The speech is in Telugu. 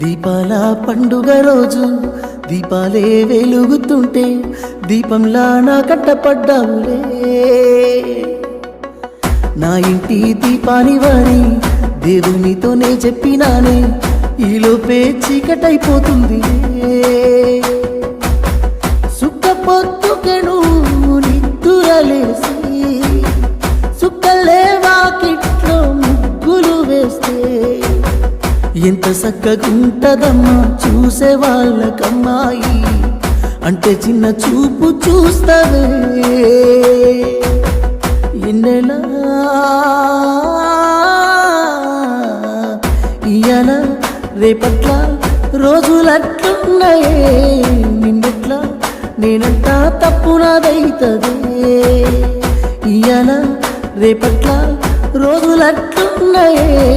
దీపాల పండుగ రోజు దీపాలే వెలుగుతుంటే దీపంలా నా కట్టపడ్డావులే. నా ఇంటి దీపాని వారి దేవునితోనే చెప్పినానే ఈలోపే చీకటైపోతుంది. సుక్క నిద్దురలేసి సుఖలే వాకిట్లో ముగ్గులు వేస్తే ఎంత చక్కగుంటదమ్మా చూసే వాళ్ళకమ్మాయి అంటే చిన్న చూపు చూస్తవే. ఎన్నెలా ఇయన రేపట్ల రోజులట్లున్నాయే. నిన్నట్లా నేనంతా తప్పు నాదైతదే. ఇయన రేపట్ల రోజులట్లున్నాయే.